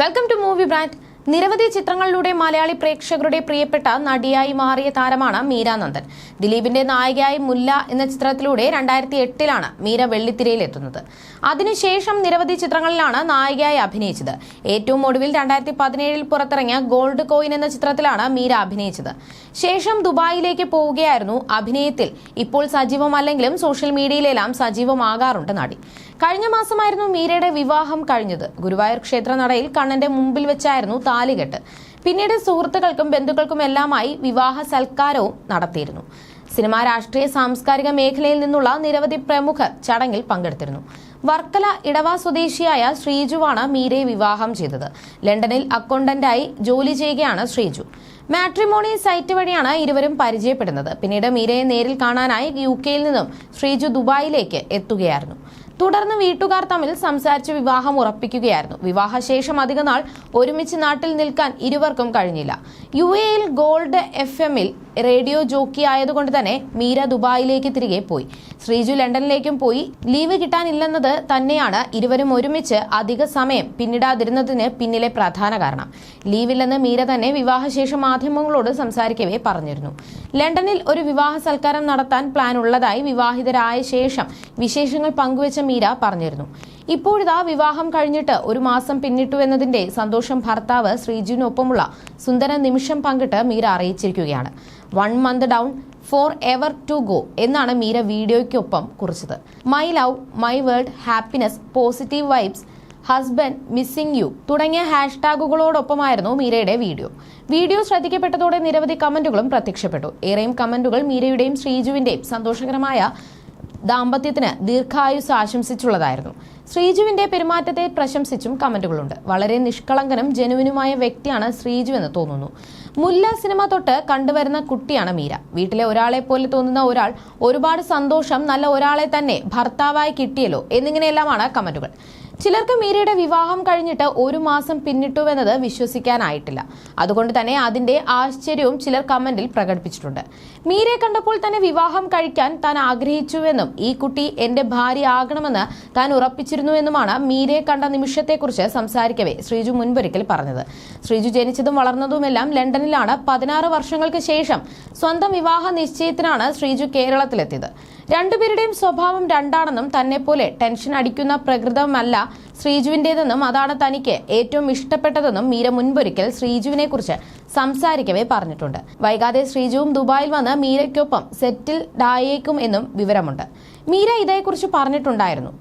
Welcome to movie brand നിരവധി ചിത്രങ്ങളിലൂടെ മലയാളി പ്രേക്ഷകരുടെ പ്രിയപ്പെട്ട നടിയായി മാറിയ താരമാണ് മീര നന്ദൻ. ദിലീപിന്റെ നായികയായി മുല്ല എന്ന ചിത്രത്തിലൂടെ രണ്ടായിരത്തി എട്ടിലാണ് മീര വെള്ളിത്തിരയിലെത്തുന്നത് അതിനുശേഷം നിരവധി ചിത്രങ്ങളിലാണ് നായികയായി അഭിനയിച്ചത്. ഏറ്റവും ഒടുവിൽ രണ്ടായിരത്തി പതിനേഴിൽ പുറത്തിറങ്ങിയ ഗോൾഡ് കോയിൻ എന്ന ചിത്രത്തിലാണ് മീര അഭിനയിച്ചത്. ശേഷം ദുബായിലേക്ക് പോവുകയായിരുന്നു അഭിനയത്തിൽ. ഇപ്പോൾ സജീവമല്ലെങ്കിലും സോഷ്യൽ മീഡിയയിലെല്ലാം സജീവമാകാറുണ്ട് നടി. കഴിഞ്ഞ മാസമായിരുന്നു മീരയുടെ വിവാഹം കഴിഞ്ഞത്. ഗുരുവായൂർ ക്ഷേത്ര നടയിൽ കണ്ണന്റെ മുമ്പിൽ വെച്ചായിരുന്നു താലികെട്ട്. പിന്നീട് സുഹൃത്തുക്കൾക്കും ബന്ധുക്കൾക്കും എല്ലാമായി വിവാഹ സൽക്കാരവും നടത്തിയിരുന്നു. സിനിമ രാഷ്ട്രീയ സാംസ്കാരിക മേഖലയിൽ നിന്നുള്ള നിരവധി പ്രമുഖർ ചടങ്ങിൽ പങ്കെടുത്തിരുന്നു. വർക്കല ഇടവാ സ്വദേശിയായ ശ്രീജുവാണ് മീരയെ വിവാഹം ചെയ്തത്. ലണ്ടനിൽ അക്കൗണ്ടന്റായി ജോലി ചെയ്യുകയാണ് ശ്രീജു. മാട്രിമോണി സൈറ്റ് വഴിയാണ് ഇരുവരും പരിചയപ്പെടുന്നത്. പിന്നീട് മീരയെ നേരിൽ കാണാനായി യു കെയിൽ നിന്നും ശ്രീജു ദുബായിലേക്ക് എത്തുകയായിരുന്നു. തുടർന്ന് വീട്ടുകാർ തമ്മിൽ സംസാരിച്ച് വിവാഹം ഉറപ്പിക്കുകയായിരുന്നു. വിവാഹശേഷം അധികനാൾ ഒരുമിച്ച് നാട്ടിൽ നിൽക്കാൻ ഇരുവർക്കും കഴിഞ്ഞില്ല. യു എയിൽ ഗോൾഡ് എഫ് എമ്മിൽ റേഡിയോ ജോക്കി ആയതുകൊണ്ട് തന്നെ മീര ദുബായിലേക്ക് തിരികെ പോയി. ശ്രീജു ലണ്ടനിലേക്കും പോയി. ലീവ് കിട്ടാനില്ലെന്നത് തന്നെയാണ് ഇരുവരും ഒരുമിച്ച് അധിക സമയം പിന്നിടാതിരുന്നതിന് പിന്നിലെ പ്രധാന കാരണം. ലീവില്ലെന്ന് മീര തന്നെ വിവാഹശേഷം മാധ്യമങ്ങളോട് സംസാരിക്കവേ പറഞ്ഞിരുന്നു. ലണ്ടനിൽ ഒരു വിവാഹ സൽക്കാരം നടത്താൻ പ്ലാൻ ഉള്ളതായി വിവാഹിതരായ ശേഷം വിശേഷങ്ങൾ പങ്കുവച്ച മീര പറഞ്ഞിരുന്നു. ഇപ്പോഴിതാ വിവാഹം കഴിഞ്ഞിട്ട് ഒരു മാസം പിന്നിട്ടു എന്നതിന്റെ സന്തോഷം ഭർത്താവ് ശ്രീജുവിനൊപ്പമുള്ള സുന്ദര നിമിഷം പങ്കിട്ട് Meera അറിയിച്ചിരിക്കുകയാണ്. One month down forever to go എന്നാണ് മീര വീഡിയോയ്ക്കൊപ്പം കുറിച്ചത്. My love my world happiness positive vibes husband missing you തുടങ്ങിയ ഹാഷ്ടാഗുകളോടൊപ്പമായിരുന്നു മീരയുടെ വീഡിയോ. വീഡിയോ ശ്രദ്ധിക്കപ്പെട്ടതോടെ നിരവധി കമന്റുകളും പ്രത്യക്ഷപ്പെട്ടു. ഏറെയും കമന്റുകൾ മീരയുടെയും ശ്രീജുവിന്റെയും സന്തോഷകരമായ ദാമ്പത്യത്തിന് ദീർഘായുസ് ആശംസിച്ചുള്ളതായിരുന്നു. ശ്രീജുവിന്റെ പെരുമാറ്റത്തെ പ്രശംസിച്ചും കമന്റുകളുണ്ട്. വളരെ നിഷ്കളങ്കനും ജനുവിനുമായ വ്യക്തിയാണ് ശ്രീജു എന്ന് തോന്നുന്നു. മുല്ല സിനിമ തൊട്ട് കണ്ടുവരുന്ന കുട്ടിയാണ് മീര. വീട്ടിലെ ഒരാളെ പോലെ തോന്നുന്ന ഒരാൾ ഒരുപാട് സന്തോഷം നല്ല ഒരാളെ തന്നെ ഭർത്താവായി കിട്ടിയല്ലോ എന്നിങ്ങനെയെല്ലാമാണ് കമന്റുകൾ. ചിലർക്ക് മീരയുടെ വിവാഹം കഴിഞ്ഞിട്ട് ഒരു മാസം പിന്നിട്ടുവെന്നത് വിശ്വസിക്കാനായിട്ടില്ല. അതുകൊണ്ട് തന്നെ അതിന്റെ ആശ്ചര്യവും ചിലർ കമന്റിൽ പ്രകടിപ്പിച്ചിട്ടുണ്ട്. മീരയെ കണ്ടപ്പോൾ തന്നെ വിവാഹം കഴിക്കാൻ താൻ ആഗ്രഹിച്ചുവെന്നും ഈ കുട്ടി എന്റെ ഭാര്യ ആകണമെന്ന് താൻ ഉറപ്പിച്ചിരുന്നുവെന്നുമാണ് മീരയെ കണ്ട നിമിഷത്തെക്കുറിച്ച് സംസാരിക്കവേ ശ്രീജു മുൻപൊരിക്കൽ പറഞ്ഞത്. ശ്രീജു ജനിച്ചതും വളർന്നതുമെല്ലാം ലണ്ടനിലാണ് പതിനാറ് വർഷങ്ങൾക്ക് ശേഷം സ്വന്തം വിവാഹ നിശ്ചയത്തിനാണ് ശ്രീജു കേരളത്തിലെത്തിയത്. രണ്ടുപേരുടെയും സ്വഭാവം രണ്ടാണെന്നും തന്നെപ്പോലെ പോലെ ടെൻഷൻ അടിക്കുന്ന പ്രകൃതമല്ല ശ്രീജുവിന്റേതെന്നും അതാണ് തനിക്ക് ഏറ്റവും ഇഷ്ടപ്പെട്ടതെന്നും മീര മുൻപൊരിക്കൽ ശ്രീജുവിനെ കുറിച്ച് സംസാരിക്കവേ പറഞ്ഞിട്ടുണ്ട്. വൈകാതെ ശ്രീജുവും ദുബായിൽ വന്ന് മീരയ്ക്കൊപ്പം സെറ്റിൽ ഡായേക്കും എന്നും വിവരമുണ്ട്. മീര ഇതേക്കുറിച്ച് പറഞ്ഞിട്ടുണ്ടായിരുന്നു.